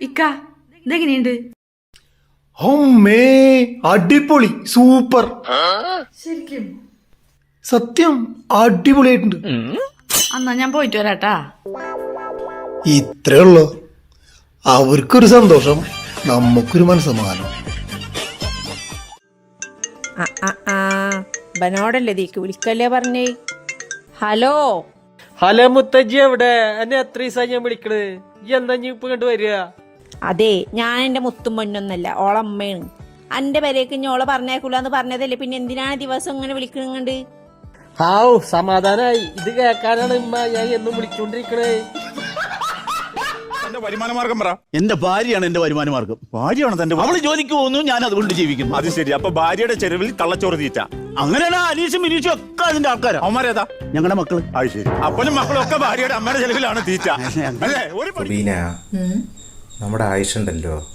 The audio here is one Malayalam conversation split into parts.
ഇക്ക ഇതെങ്ങനെയുണ്ട്? അമ്മേ അടിപൊളി സൂപ്പർ. ശരിക്കും. സത്യം അടിപൊളിയായിട്ടുണ്ട്. എന്നാ ഞാൻ പോയിട്ട് വരാട്ടാ. ഇത്രേ ഉള്ളു. അവർക്കൊരു സന്തോഷം നമുക്കൊരു മനസ്സമാനം ആ ആ ആ. ബനോടല്ലേ ദീക്ക് വിളിക്കല്ലേ പറഞ്ഞേ? ഹലോ? ഹലോ മുത്തജ്ജി എവിടെ? എന്നെ എത്ര ദിവസമായി ഞാൻ വിളിക്കണേ. എന്താ ഇപ്പൊ കണ്ടു വരിക? അതെ ഞാൻ എന്റെ മുത്തും പൊന്നൊന്നല്ല ഓളമ്മയാണ് അന്റെ പേരേക്ക് ഇനി ഓളെ പറഞ്ഞേക്കൂലെന്ന് പറഞ്ഞതല്ലേ പിന്നെ എന്തിനാണ് ദിവസം ഇങ്ങനെ വിളിക്കുന്നുണ്ട് ഹാവ് സമാധാനായി. ഇത് കേൾക്കാനാണ് ഉമ്മ ഞാൻ എന്നും വിളിച്ചോണ്ടിരിക്കണേ. എന്റെ വരുമാന മാർഗം പറ. എന്റെ ഭാര്യയാണ് എന്റെ വരുമാന മാർഗം ഭാര്യയാണ് തന്റെ അവൾ ജോലിക്ക് പോകുന്നു ഞാൻ അതുകൊണ്ട് ജീവിക്കുന്നു. അത് ശരി അപ്പൊ ഭാര്യയുടെ ചെരുവിൽ തള്ളച്ചോറ് തീറ്റ. അങ്ങനെയാണ് അനീഷും മിനീഷും ഒക്കെ അതിന്റെ ആൾക്കാരാ. അവന്മാരേതാ? ഞങ്ങളുടെ മക്കൾ. അത് ശരി. അപ്പനും മക്കളും ഒക്കെ ഭാര്യയുടെ അമ്മയുടെ ചെലവിലാണ് തീറ്റ. അല്ലേ? ഒരു നമ്മുടെ ആയുഷ് ഉണ്ടല്ലോ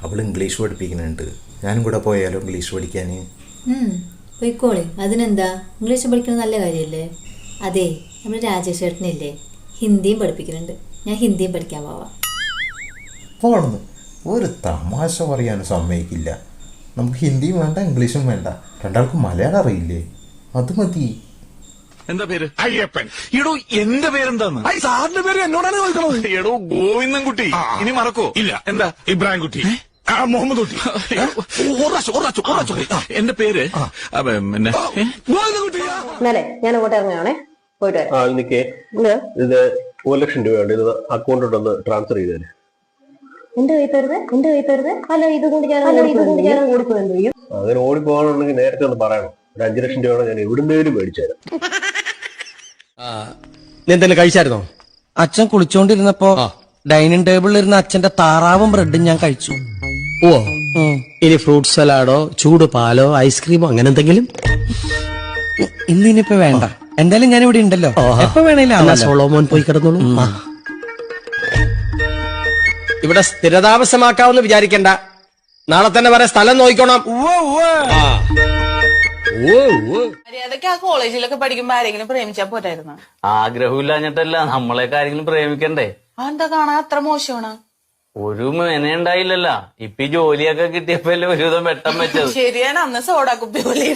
അവൾ ഇംഗ്ലീഷ് പഠിപ്പിക്കുന്നുണ്ട്. ഞാനും കൂടെ പോയാലോ ഇംഗ്ലീഷ് പഠിക്കാൻ പോയിക്കോളി പോയിക്കോളെ. അതിനെന്താ? ഇംഗ്ലീഷ് പഠിക്കുന്നത് നല്ല കാര്യമല്ലേ? അതെ നമ്മുടെ രാജേഷ് ചേട്ടനില്ലേ ഹിന്ദിയും പഠിപ്പിക്കുന്നുണ്ട്. ഞാൻ ഹിന്ദിയും പഠിക്കാൻ പോവാം. പോണെന്ന്. ഒരു തമാശ പറയാൻ സമ്മതിക്കില്ല. നമുക്ക് ഹിന്ദിയും വേണ്ട ഇംഗ്ലീഷും വേണ്ട. രണ്ടാൾക്കും മലയാളം അറിയില്ലേ? അത് മതി. എന്താ പേര്? അയ്യപ്പൻ. എടോ എന്റെ പേരെന്താന്ന് സാറിന്റെ പേര് എന്നോടാണ് ചോദിക്കണത്. എടോ ഗോവിന്ദൻകുട്ടി. ഇനി മറക്കോ? ഇല്ല. എന്താ? ഇബ്രാഹിം കുട്ടി മുഹമ്മദ് കുട്ടി. എന്റെ പേര്? പിന്നെ? ഗോവിന്ദൻകുട്ടിയാ ഞാൻ അങ്ങോട്ട് ഇറങ്ങുകയാണേ. പോയിട്ട് വരാം. ആ നിക്കേ ഇത്? ഒരു ലക്ഷം രൂപയുണ്ട്. ഇത് അക്കൗണ്ടിലൊന്ന് ട്രാൻസ്ഫർ ചെയ്തേര്. എന്റെ കൈ തരുത് എന്റെ കൈ തരുത് അല്ല ഇതുകൊണ്ട് ഞാൻ അല്ല ഇത് കൊണ്ട് ഞാൻ ഓടിപ്പോ അങ്ങനെ ഓടിപ്പോകണമെന്നുണ്ടെങ്കിൽ നേരത്തെ ഒന്ന് പറയണം. ഒരു അഞ്ചു ലക്ഷം രൂപ ഞാൻ എവിടുന്നേലും മേടിച്ചു തരാം. നീ എന്തെങ്കിലും കഴിച്ചായിരുന്നോ? അച്ഛൻ കുളിച്ചോണ്ടിരുന്നപ്പോ ഡൈനിങ് ടേബിളിൽ ഇരുന്ന അച്ഛന്റെ താറാവും ബ്രെഡും ഞാൻ കഴിച്ചു. ഓ ഇനി ഫ്രൂട്ട് സലാഡോ ചൂട് പാലോ ഐസ്ക്രീമോ അങ്ങനെ എന്തെങ്കിലും? ഇന്ന് ഇനിയിപ്പോ വേണ്ട. എന്തായാലും ഞാൻ ഇവിടെ ഉണ്ടല്ലോ. എപ്പോ വേണേലും സോളോമോൻ പോയി കിടന്നോളൂ. ഇവിടെ സ്ഥിരതാമസമാക്കാവുന്ന വിചാരിക്കണ്ട. നാളെ തന്നെ വരെ സ്ഥലം നോക്കണം മര്യാദയ്ക്ക് ആ കോളേജിലൊക്കെ പഠിക്കുമ്പോ ആരെങ്കിലും പ്രേമിച്ചാ പോരായിരുന്നു? ആഗ്രഹമില്ലാഞ്ഞിട്ടല്ല നമ്മളെയൊക്കെ ആരെങ്കിലും പ്രേമിക്കണ്ടേ. എന്താ കാണാൻ അത്ര മോശമാണ്? ഒരു മെനയുണ്ടായില്ലല്ല. ഇപ്പൊ ഈ ജോലിയൊക്കെ കിട്ടിയപ്പോഴല്ലേ ഒരുവിധം വെട്ടം വെച്ചത്. ശരിയാണ് അന്ന് സോഡാ കുപ്പി പോലെ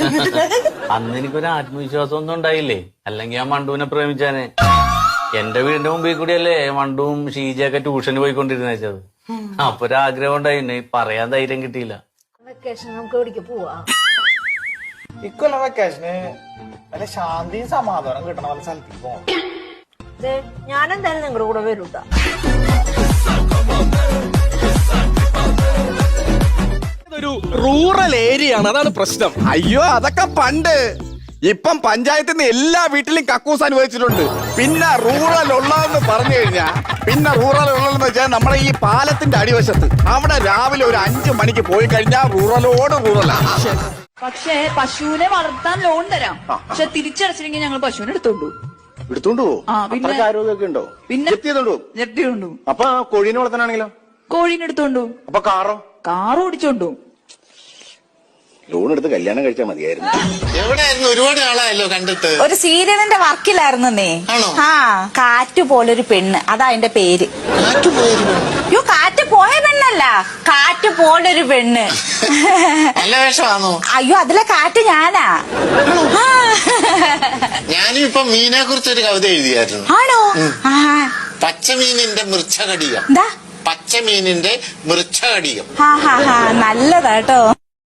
അന്ന് എനിക്കൊരു ആത്മവിശ്വാസം ഒന്നും ഉണ്ടായില്ലേ? അല്ലെങ്കിൽ ആ മണ്ടുവിനെ പ്രേമിച്ചാനെ. എന്റെ വീടിന്റെ മുമ്പിൽ കൂടിയല്ലേ മണ്ടുവും ഷീജയൊക്കെ ട്യൂഷന് പോയിക്കൊണ്ടിരുന്ന അപ്പൊ ഒരു ആഗ്രഹം ഉണ്ടായിരുന്നു പറയാൻ ധൈര്യം കിട്ടിയില്ല. വെക്കേഷൻ നമുക്ക് എവിടേക്ക് പോവാ? ഇക്കൊല്ലം വെക്കേഷന് വല്ല ശാന്തിയും സമാധാനം കിട്ടണ വല്ല സ്ഥലത്തേക്ക് പോകണം ഞാൻ എന്തായാലും നിങ്ങളുടെ കൂടെ വരൂട്ടാ. ഒരു റൂറൽ ഏരിയ ആണ്. അതാണ് പ്രശ്നം. അയ്യോ അതൊക്കെ പണ്ട്. ഇപ്പം പഞ്ചായത്തിൽ നിന്ന് എല്ലാ വീട്ടിലും കക്കൂസ് അനുവദിച്ചിട്ടുണ്ട്. പിന്നെ റൂറൽ ഉള്ളതെന്ന് പറഞ്ഞു കഴിഞ്ഞാ പിന്നെ റൂറൽ ഉള്ളതെന്ന് വെച്ചാൽ നമ്മളെ ഈ പാലത്തിന്റെ അടിവശത്ത്. അവിടെ രാവിലെ ഒരു അഞ്ചു മണിക്ക് പോയി കഴിഞ്ഞാൽ റൂറലോട് റൂറലാ പക്ഷേ പശുവിനെ വളർത്താൻ ലോൺ തരാം. പക്ഷെ തിരിച്ചടച്ചില്ലെങ്കിൽ ഞങ്ങൾ പശുവിനെ എടുത്തോണ്ടു എടുത്തോണ്ട് പോകും? ആ, പിന്നെ- അത്രയ്ക്ക് ആരോഗ്യമൊക്കെ ഉണ്ടോ? പിന്നെ? എത്തിയതുണ്ടോ അപ്പൊ കോഴീനെ വളർത്താനാണെങ്കിലോ? കോഴീനെ എടുത്തോണ്ടു അപ്പൊ കാറോ? കാറോ ഓടിച്ചോണ്ടു ലോൺ എടുത്ത് കല്യാണം കഴിച്ചാൽ മതിയായിരുന്നു. എവിടെയായിരുന്നു? ഒരുപാട് ആളായല്ലോ കണ്ടിട്ട്. ഒരു സീരിയലിന്റെ വർക്കിലായിരുന്നു നീ ആ കാറ്റ് പോലൊരു പെണ്ണ്. അതാ അതിന്റെ പേര്. അയ്യോ കാറ്റ് പോയ പെണ്ണല്ല. കാറ്റ് പോലൊരു പെണ്ണ്. നല്ല വേഷമാണോ? അയ്യോ അതിലെ കാറ്റ് ഞാനാ. ഞാനും ഇപ്പൊ മീനെ കുറിച്ച് ഒരു കവിത എഴുതിയായിരുന്നു. ആണോ? പച്ചമീനിന്റെ മൃച്ഛകടികം. പച്ചമീനിന്റെ മൃച്ഛകടികം. നല്ലതാട്ടോ